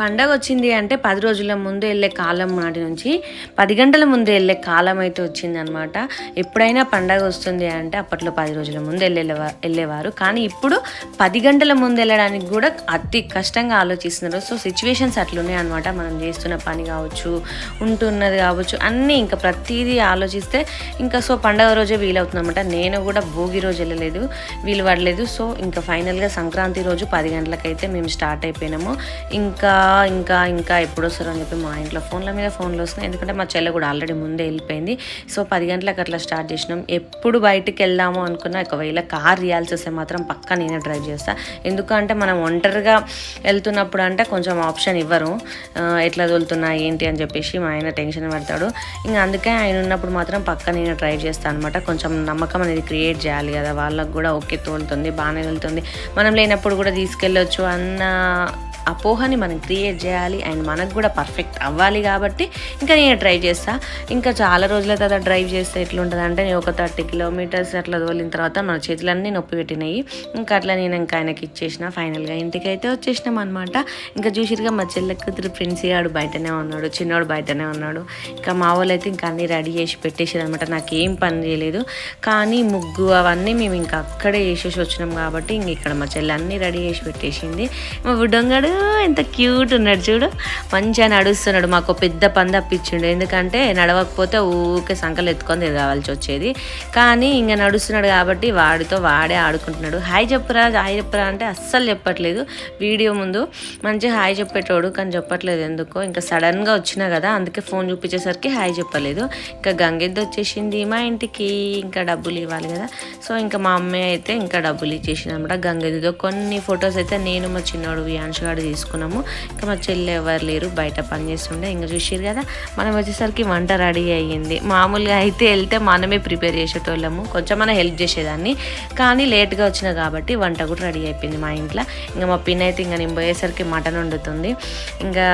పండగ వచ్చింది అంటే పది రోజుల ముందు వెళ్ళే కాలం నాటి నుంచి పది గంటల ముందు వెళ్ళే కాలం అయితే వచ్చింది అనమాట ఎప్పుడైనా పండగ వస్తుంది అంటే అప్పట్లో పది రోజుల ముందు వెళ్ళే వెళ్ళేవారు. కానీ ఇప్పుడు పది గంటల ముందు వెళ్ళడానికి కూడా అతి కష్టంగా ఆలోచిస్తున్నారు. సో సిచ్యువేషన్స్ అట్లున్నాయి అనమాట మనం చేస్తున్న పని కావచ్చు ఉంటున్నది కావచ్చు అన్నీ ఇంకా ప్రతిదీ ఆలోచిస్తే ఇంకా సో పండగ రోజే వీలవుతుందన్నమాట. నేను కూడా భోగి రోజు వెళ్ళలేదు వీలు పడలేదు. సో ఇంకా ఫైనల్గా సంక్రాంతి రోజు పది గంటలకైతే మేము స్టార్ట్ అయిపోయినాము. ఇంకా ఇంకా ఇంకా ఎప్పుడు వస్తారు అని చెప్పి మా ఇంట్లో ఫోన్ల మీద ఫోన్లు వస్తున్నాయి. ఎందుకంటే మా చెల్లె కూడా ఆల్రెడీ ముందే వెళ్ళిపోయింది. సో పది గంటలకు అట్లా స్టార్ట్ చేసినాం. ఎప్పుడు బయటికి వెళ్దాము అనుకున్నా ఒకవేళ కార్ రియాల్సి వస్తే మాత్రం పక్క నేనే డ్రైవ్ చేస్తా. ఎందుకంటే మనం ఒంటరిగా వెళ్తున్నప్పుడు అంటే కొంచెం ఆప్షన్ ఇవ్వరు. ఎట్లా తోలుతున్నా ఏంటి అని చెప్పేసి మా ఆయన టెన్షన్ పడతాడు. ఇంకా అందుకే ఆయన ఉన్నప్పుడు మాత్రం పక్క నేను డ్రైవ్ చేస్తాను అనమాట కొంచెం నమ్మకం అనేది క్రియేట్ చేయాలి కదా. వాళ్ళకు కూడా ఓకే తోలుతుంది బాగానే వెళ్తుంది మనం లేనప్పుడు కూడా తీసుకెళ్ళొచ్చు అన్న అపోహని మనం క్రియేట్ చేయాలి అండ్ మనకు కూడా పర్ఫెక్ట్ అవ్వాలి కాబట్టి ఇంకా నేను డ్రైవ్ చేస్తా. ఇంకా చాలా రోజుల తర్వాత డ్రైవ్ చేస్తే ఎట్లుంటుంది అంటే నేను ఒక థర్టీ కిలోమీటర్స్ అట్లా తోలిన తర్వాత మన చేతులన్నీ నొప్పి పెట్టినాయి. ఇంకా అట్లా నేను ఇంకా ఆయనకి ఇచ్చేసిన. ఫైనల్గా ఇంటికి అయితే వచ్చేసినాం అనమాట ఇంకా చూసిరుగా మా చెల్లె కూతురు ప్రిన్స్ గాడు బయటనే ఉన్నాడు చిన్నోడు బయటనే ఉన్నాడు. ఇంకా మా వాళ్ళు అయితే ఇంకా అన్నీ రెడీ చేసి పెట్టేసారు అనమాట ఏం పని చేయలేదు. కానీ ముగ్గు అవన్నీ మేము ఇంకా అక్కడే వేసేసి వచ్చినాం కాబట్టి ఇంక ఇక్కడ మా చెల్లి అన్నీ రెడీ చేసి పెట్టేసింది. మా బుడ్డంగాడు ఎంత క్యూట్ ఉన్నాడు చూడు. మంచిగా నడుస్తున్నాడు మాకు ఒక పెద్ద పని అప్పించిండు. ఎందుకంటే నడవకపోతే ఊకే సంకలు ఎత్తుకొని తిరగాల్సి వచ్చేది. కానీ ఇంకా నడుస్తున్నాడు కాబట్టి వాడితో వాడే ఆడుకుంటున్నాడు. హాయ్ చెప్పురా హాయ్ చెప్పురా అంటే అస్సలు చెప్పట్లేదు. వీడియో ముందు మంచిగా హాయ్ చెప్పేటోడు కానీ చెప్పట్లేదు ఎందుకో. ఇంకా సడన్గా వచ్చినా కదా అందుకే ఫోన్ చూపించేసరికి హాయ్ చెప్పలేదు. ఇంకా గంగెద్దు వచ్చేసింది మా ఇంటికి. ఇంకా డబ్బులు ఇవ్వాలి కదా. సో ఇంకా మా అమ్మాయి అయితే ఇంకా డబ్బులు ఇచ్చేసింది అనమాట గంగెద్దుతో కొన్ని ఫొటోస్ అయితే నేను మా చిన్నోడు వియాన్ష్ గారు తీసుకున్నాము. ఇంకా మా చెల్లి ఎవరు లేరు బయట పని చేస్తుండే. ఇంకా చూసిరు కదా మనం వచ్చేసరికి వంట రెడీ అయ్యింది. మామూలుగా అయితే వెళ్తే మనమే ప్రిపేర్ చేసేటోళ్ళము. కొంచెం మనం హెల్ప్ చేసేదాన్ని. కానీ లేట్గా వచ్చిన కాబట్టి వంట కూడా రెడీ అయిపోయింది మా ఇంట్లో. ఇంకా మా పిన్ అయితే ఇంకా నేను పోయేసరికి మటన్ వండుతుంది. ఇంకా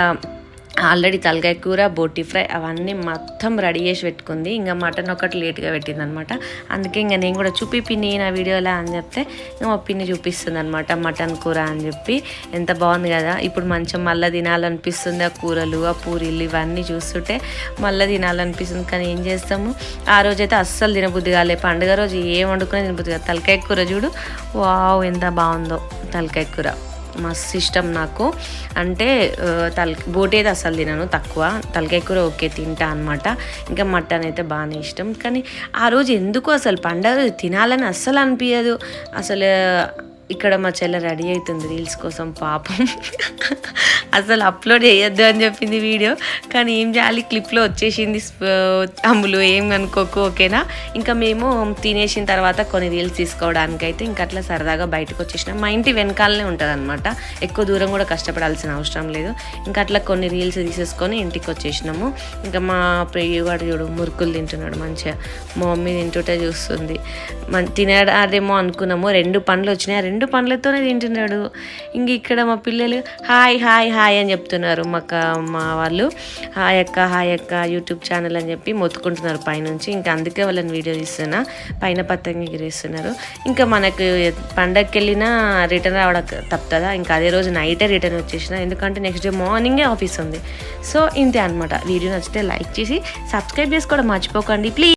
ఆల్రెడీ తలకాయ కూర బోటి ఫ్రై అవన్నీ మొత్తం రెడీ చేసి పెట్టుకుంది. ఇంకా మటన్ ఒకటి లేట్గా పెట్టింది అనమాట అందుకే ఇంకా నేను కూడా చూపి పిన్ని నా వీడియోలో అని చెప్తే ఇంకా మా పిన్ని చూపిస్తుంది అనమాట మటన్ కూర అని చెప్పి. ఎంత బాగుంది కదా. ఇప్పుడు మంచిగా మళ్ళీ తినాలనిపిస్తుంది ఆ కూరలు ఆ పూరీలు ఇవన్నీ చూస్తుంటే మళ్ళీ తినాలనిపిస్తుంది. కానీ ఏం చేస్తాము? ఆ రోజైతే అస్సలు తినబుద్ధి కాలే. పండుగ రోజు ఏం వండుకునే తినబుద్ధి కాదు. తలకాయ కూర చూడు. వావ్ ఎంత బాగుందో తలకాయ కూర. మస్తు ఇష్టం నాకు. అంటే తల బోటి అసలు తినను తక్కువ. తలకాయ కూర ఓకే తింటా అనమాట ఇంకా మటన్ అయితే బాగానే ఇష్టం. కానీ ఆ రోజు ఎందుకు అసలు పండగ రోజు తినాలని అస్సలు అనిపించదు అసలు ఇక్కడ మా చెల్ల రెడీ అవుతుంది రీల్స్ కోసం పాపం. అసలు అప్లోడ్ చేయొద్దు అని చెప్పింది వీడియో. కానీ ఏం చేయాలి? క్లిప్లో వచ్చేసింది అమ్ములు. ఏం అనుకోకు ఓకేనా? ఇంకా మేము తినేసిన తర్వాత కొన్ని రీల్స్ తీసుకోవడానికి అయితే ఇంకా అట్లా సరదాగా బయటకు వచ్చేసినాం. మా ఇంటి వెనకాలనే ఉంటుంది అనమాట ఎక్కువ దూరం కూడా కష్టపడాల్సిన అవసరం లేదు. ఇంకా అట్లా కొన్ని రీల్స్ తీసేసుకొని ఇంటికి వచ్చేసినాము. ఇంకా మా ప్రియుగాడు చూడు మురుకులు తింటున్నాడు మంచిగా. మా మమ్మీ తింటుంటే చూస్తుంది. మన తినడాదేమో అనుకున్నాము. రెండు పండ్లు వచ్చినాయి. రెండు రెండు పండ్లతోనే తింటున్నాడు. ఇంక ఇక్కడ మా పిల్లలు హాయ్ హాయ్ హాయ్ అని చెప్తున్నారు మాకు మా వాళ్ళు. హాయ్ అక్క హాయ్ అక్క యూట్యూబ్ ఛానల్ అని చెప్పి మొత్తుకుంటున్నారు పైనుంచి. ఇంకా అందుకే వాళ్ళని వీడియో తీస్తున్నా. పైన పతంగి ఎగిరేస్తున్నారు. ఇంకా మనకు పండగకి వెళ్ళినా రిటర్న్ రావడం తప్పుతుందా? ఇంకా అదే రోజు నైటే రిటర్న్ వచ్చేసిన. ఎందుకంటే నెక్స్ట్ డే మార్నింగే ఆఫీస్ ఉంది. సో ఇంతే అనమాట వీడియో నచ్చితే లైక్ చేసి సబ్స్క్రైబ్ చేసుకోవడం మర్చిపోకండి. ప్లీజ్!